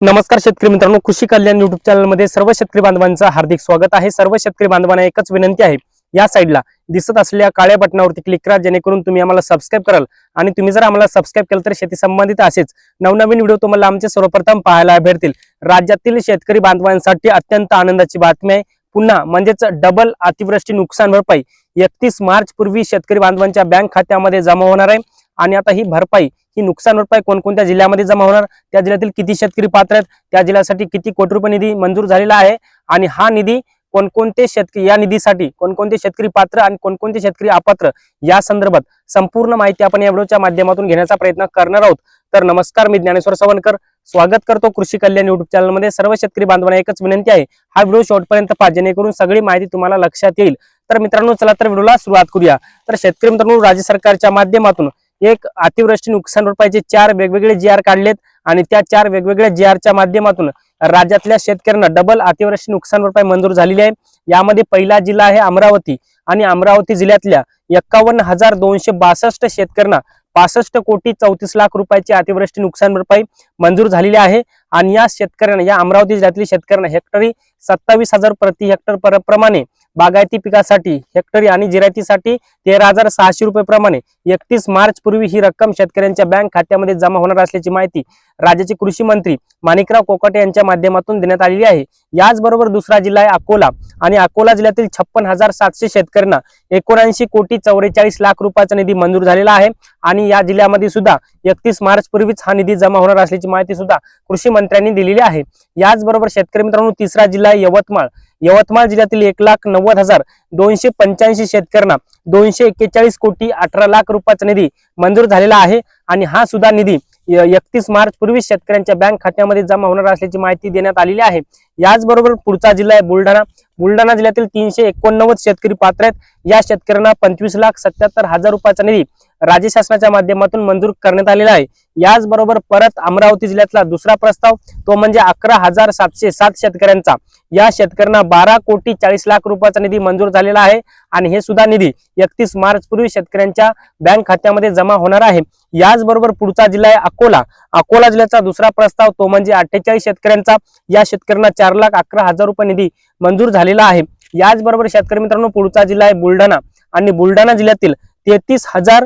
नमस्कार शेतकरी मित्रांनो कृषी कल्याण युट्यूब चॅनलमध्ये सर्व शेतकरी बांधवांचं हार्दिक स्वागत आहे. सर्व शेतकरी बांधवांना एकच विनंती आहे या साईडला दिसत असलेल्या काळ्या बटनावरती क्लिक करा जेणेकरून तुम्ही आम्हाला सबस्क्राईब कराल. आणि तुम्ही जर आम्हाला सबस्क्राईब केलं तर शेती संबंधित असेच नवनवीन व्हिडिओ तुम्हाला आमचे सर्वप्रथम पाहायला भेटतील. राज्यातील शेतकरी बांधवांसाठी अत्यंत आनंदाची बातमी आहे. पुन्हा म्हणजेच डबल अतिवृष्टी नुकसान भरपाई एकतीस मार्च पूर्वी शेतकरी बांधवांच्या बँक खात्यामध्ये जमा होणार आहे. आणि आता ही भरपाई ही नुकसान भरपाई कोणकोणत्या जिल्ह्यामध्ये जमा होणार त्या जिल्ह्यातील किती शेतकरी पात्र आहेत त्या जिल्ह्यासाठी किती कोटी रुपये निधी मंजूर झालेला आहे आणि हा निधी कोणकोणते शेतकरी या निधीसाठी कोणकोणते शेतकरी पात्र आणि कोणकोणते शेतकरी अपात्र या संदर्भात संपूर्ण माहिती आपण या व्हिडिओच्या माध्यमातून घेण्याचा प्रयत्न करणार आहोत. तर नमस्कार मी ज्ञानेश्वर सवनकर. स्वागत करतो कृषी कल्याण युट्यूब चॅनलमध्ये सर्व शेतकरी बांधवांना एकच विनंती आहे हा व्हिडिओ शेवटपर्यंत पहा जेणेकरून सगळी माहिती तुम्हाला लक्षात येईल. तर मित्रांनो चला तर व्हिडिओला सुरुवात करूया. तर शेतकरी मित्रांनो राज्य सरकारच्या माध्यमातून एक अतिवृष्टी नुकसान भरपाईचे चार वेगवेगळे जी आर काढलेत आणि त्या चार वेगवेगळ्या जी आरच्या माध्यमातून राज्यातल्या शेतकऱ्यांना डबल अतिवृष्टी नुकसान भरपाई मंजूर झालेली आहे. यामध्ये पहिला जिल्हा आहे अमरावती आणि अमरावती जिल्ह्यातल्या एक्कावन्न हजार दोनशे बासष्ट शेतकऱ्यांना पासष्ट कोटी चौतीस लाख रुपयाची अतिवृष्टी नुकसान भरपाई मंजूर झालेली आहे. आणि या शेतकऱ्यांना या अमरावती जिल्ह्यातील शेतकऱ्यांना हेक्टरी सत्तावीस हजार प्रति हेक्टर पर- प्रमाणे बागायती पिकासाठी हेक्टरी आणि जिरायतीसाठी तेरा हजार सहाशे रुपये प्रमाणे एकतीस मार्च पूर्वी ही रक्कम शेतकऱ्यांच्या बँक खात्यामध्ये जमा होणार असल्याची माहिती राज्याचे कृषी मंत्री माणिकराव कोकाटे यांच्या माध्यमातून देण्यात आलेली आहे. याचबरोबर दुसरा जिल्हा आहे अकोला आणि अकोला जिल्ह्यातील छप्पन हजार सातशे शेतकऱ्यांना एकोणऐंशी कोटी चौवेचाळीस लाख रुपयाचा निधी मंजूर झालेला आहे आणि या जिल्ह्यामध्ये सुद्धा एकतीस मार्च पूर्वीच हा निधी जमा होणार असल्याची माहिती सुद्धा कृषी मंत्र्यांनी दिलेली आहे. याचबरोबर शेतकरी मित्रांनो तिसरा जिल्हा आहे यवतमाळ. यवतमाळ जिल्ह्यातील एक लाख नव्वद हजार दोनशे पंच्याऐंशी शेतकऱ्यांना दोनशे एक्केचाळीस कोटी अठरा लाख रुपयाचा निधी मंजूर झालेला आहे. आणि हा सुद्धा निधी एकतीस मार्च पूर्वी शेतकऱ्यांच्या बँक खात्यामध्ये जमा होणार असल्याची माहिती देण्यात आलेली आहे. याचबरोबर पुढचा जिल्हा आहे बुलढाणा. बुलढाणा जिल्ह्यातील तीनशे एकोणनव्वद शेतकरी पात्र आहेत. या शेतकऱ्यांना पंचवीस लाख सत्याहत्तर हजार रुपयाचा निधी राज्य शासनाच्या माध्यमातून मंजूर करण्यात आलेला आहे. याचबरोबर परत अमरावती जिल्ह्यातला दुसरा प्रस्ताव तो म्हणजे अकरा हजार सातशे सात शेतकऱ्यांचा. या शेतकऱ्यांना बारा कोटी चाळीस लाख रुपयाचा निधी मंजूर झालेला आहे आणि हे सुद्धा निधी एकतीस मार्च पूर्वी शेतकऱ्यांच्या बँक खात्यामध्ये जमा होणार आहे. याचबरोबर पुढचा जिल्हा आहे अकोला. अकोला जिल्ह्याचा दुसरा प्रस्ताव तो म्हणजे अठ्ठेचाळीस शेतकऱ्यांचा. या शेतकऱ्यांना चार लाख अकरा हजार रुपये निधी मंजूर झालेला आहे. याचबरोबर शेतकरी मित्रांनो पुढचा जिल्हा आहे बुलढाणा. आणि बुलढाणा जिल्ह्यातील तेहतीस हजार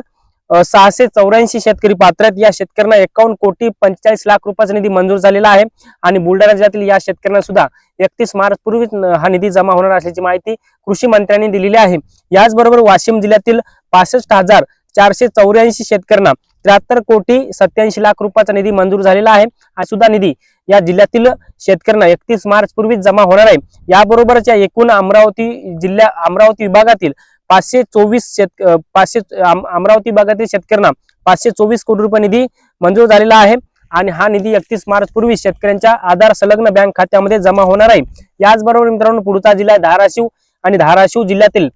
सहाशे चौऱ्याऐंशी शेतकरी पात्र आहेत. या शेतकऱ्यांना एकावन्न कोटी पंचेचाळीस लाख रुपयाचा निधी मंजूर झालेला आहे. आणि बुलढाणा जिल्ह्यातील या शेतकऱ्यांना सुद्धा एकतीस मार्च पूर्वीच हा निधी जमा होणार असल्याची माहिती कृषी मंत्र्यांनी दिलेली आहे. याचबरोबर वाशिम जिल्ह्यातील पासष्ट हजार चारशे चौऱ्याऐंशी शेतकऱ्यांना त्र्याहत्तर कोटी सत्याऐंशी लाख रुपयाचा निधी मंजूर झालेला आहे. हा सुद्धा निधी या जिल्ह्यातील शेतकऱ्यांना एकतीस मार्च पूर्वीच जमा होणार आहे. याबरोबरच या एकूण अमरावती जिल्ह्या अमरावती विभागातील पाचशे चोवीस शेत पाचशे अमरावती भागातील शेतकऱ्यांना पाचशे चोवीस कोटी रुपये निधी मंजूर झालेला आहे. आणि हा निधी एकतीस मार्च पूर्वी शेतकऱ्यांच्या आधार संलग्न बँक खात्यामध्ये जमा होणार आहे. याचबरोबर मित्रांनो पुढचा जिल्हा धाराशिव आणि धाराशिव जिल्ह्यातील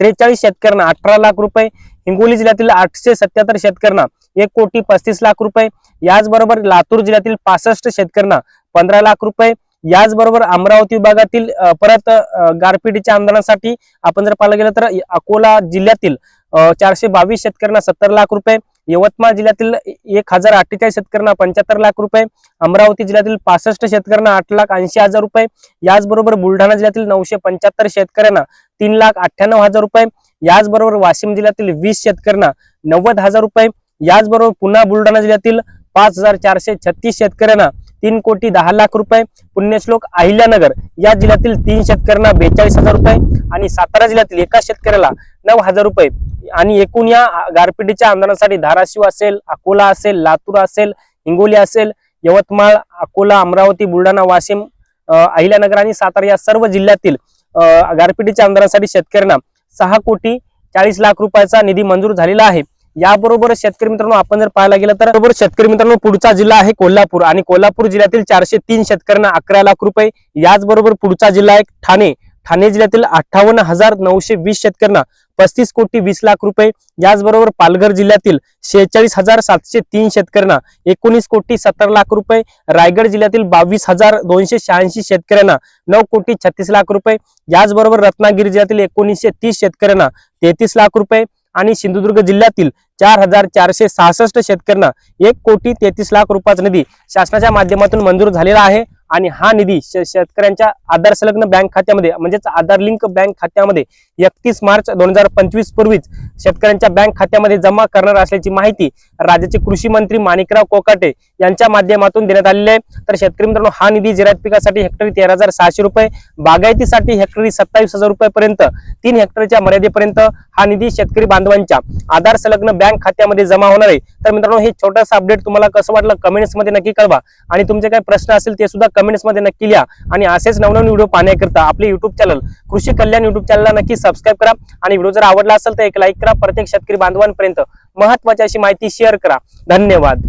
त्रेचाळीस शेतकऱ्यांना अठरा लाख रुपये हिंगोली जिल्ह्यातील आठशे सत्याहत्तर शेतकऱ्यांना एक कोटी पस्तीस लाख रुपये याचबरोबर लातूर जिल्ह्यातील पासष्ट शेतकऱ्यांना पंधरा लाख रुपये याचबरोबर अमरावती विभागातील परत गारपिटीच्या आंदोलनासाठी आपण जर पाहिलं गेलं तर अकोला जिल्ह्यातील चारशे बावीस शेतकऱ्यांना सत्तर लाख रुपये यवतमाळ जिल्ह्यातील एक हजार अठ्ठेचाळीस शेतकऱ्यांना पंच्याहत्तर लाख रुपये अमरावती जिल्ह्यातील पासष्ट शेतकऱ्यांना आठ लाख ऐंशी हजार रुपये याचबरोबर बुलढाणा जिल्ह्यातील नऊशे पंच्याहत्तर शेतकऱ्यांना तीन लाख अठ्ठ्याण्णव हजार रुपये याचबरोबर वाशिम जिल्ह्यातील वीस शेतकऱ्यांना नव्वद हजार रुपये याचबरोबर पुन्हा बुलढाणा जिल्ह्यातील पाच हजार चारशे छत्तीस शेतकऱ्यांना तीन कोटी दहा लाख रुपये. पुण्यश्लोक अहिल्यानगर या जिल्ह्यातील तीन शेतकऱ्यांना बेचाळीस हजार रुपये आणि सातारा जिल्ह्यातील एका शेतकऱ्याला नऊ हजार रुपये. आणि एकूण या गारपिटीच्या आंदोलनासाठी धाराशिव असेल अकोला असेल लातूर असेल हिंगोली असेल यवतमाळ अकोला अमरावती बुलढाणा वाशिम अहिल्यानगर आणि सातारा या सर्व जिल्ह्यातील गारपिटीच्या आंदोलनासाठी शेतकऱ्यांना सहा कोटी चाळीस लाख रुपयाचा निधी मंजूर झालेला आहे. याबरोबर शेतकरी मित्रांनो आपण जर पाहायला गेलं तर बरोबर शेतकरी मित्रांनो पुढचा जिल्हा आहे कोल्हापूर. आणि कोल्हापूर जिल्ह्यातील चारशे तीन शेतकऱ्यांना अकरा लाख रुपये. याचबरोबर पुढचा जिल्हा आहे ठाणे. ठाणे जिल्ह्यातील अठ्ठावन्न हजार नऊशे वीस शेतकऱ्यांना पस्तीस कोटी वीस लाख रुपये. याचबरोबर पालघर जिल्ह्यातील शेहेचाळीस हजार सातशे तीन शेतकऱ्यांना एकोणीस कोटी सत्तर लाख रुपये. रायगड जिल्ह्यातील बावीस हजार दोनशे शहाऐंशी शेतकऱ्यांना नऊ कोटी छत्तीस लाख रुपये. याचबरोबर रत्नागिरी जिल्ह्यातील एकोणीसशे तीस शेतकऱ्यांना तेहतीस लाख रुपये. आणि सिंधुदुर्ग जिल्ह्यातील चार हजार चारशे सहासष्ट शेतकऱ्यांना एक कोटी तेहतीस लाख रुपयाचा निधी शासनाच्या माध्यमातून मंजूर झालेला आहे. आणि हा निधी श- शेतकऱ्यांच्या आधार संलग्न बँक खात्यामध्ये म्हणजेच आधार लिंक बँक खात्यामध्ये एकतीस मार्च दोन हजार पंचवीस पूर्वीच शेतकऱ्यांच्या बँक खात्यामध्ये जमा करणार असल्याची माहिती राज्याचे कृषी मंत्री माणिकराव कोकाटे यांच्या माध्यमातून देण्यात आलेली आहे. तर शेतकरी मित्रांनो हा निधी जिरायत पिकासाठी हेक्टरी तेरा हजार सहाशे रुपये बागायतीसाठी हेक्टरी सत्तावीस हजार रुपयेपर्यंत तीन हेक्टरच्या मर्यादेपर्यंत हा निधी शेतकरी बांधवांच्या आधार संलग्न बँक खात्यामध्ये जमा होणार आहे. तर मित्रांनो हे छोटासा अपडेट तुम्हाला कसं वाटलं? कमेंट्समध्ये नक्की कळवा. आणि तुमचे काही प्रश्न असेल ते सुद्धा कमेंट्समध्ये नक्की लिहा. आणि असेच नवनवीन व्हिडिओ पाहण्याकरता आपले युट्यूब चॅनल कृषी कल्याण युट्यूब चॅनलला नक्की सबस्क्राईब करा. आणि व्हिडिओ जर आवडला असेल तर एक लाईक करा. प्रत्येक शेतकरी बांधवांपर्यंत महत्वाची अशी माहिती शेअर करा. धन्यवाद.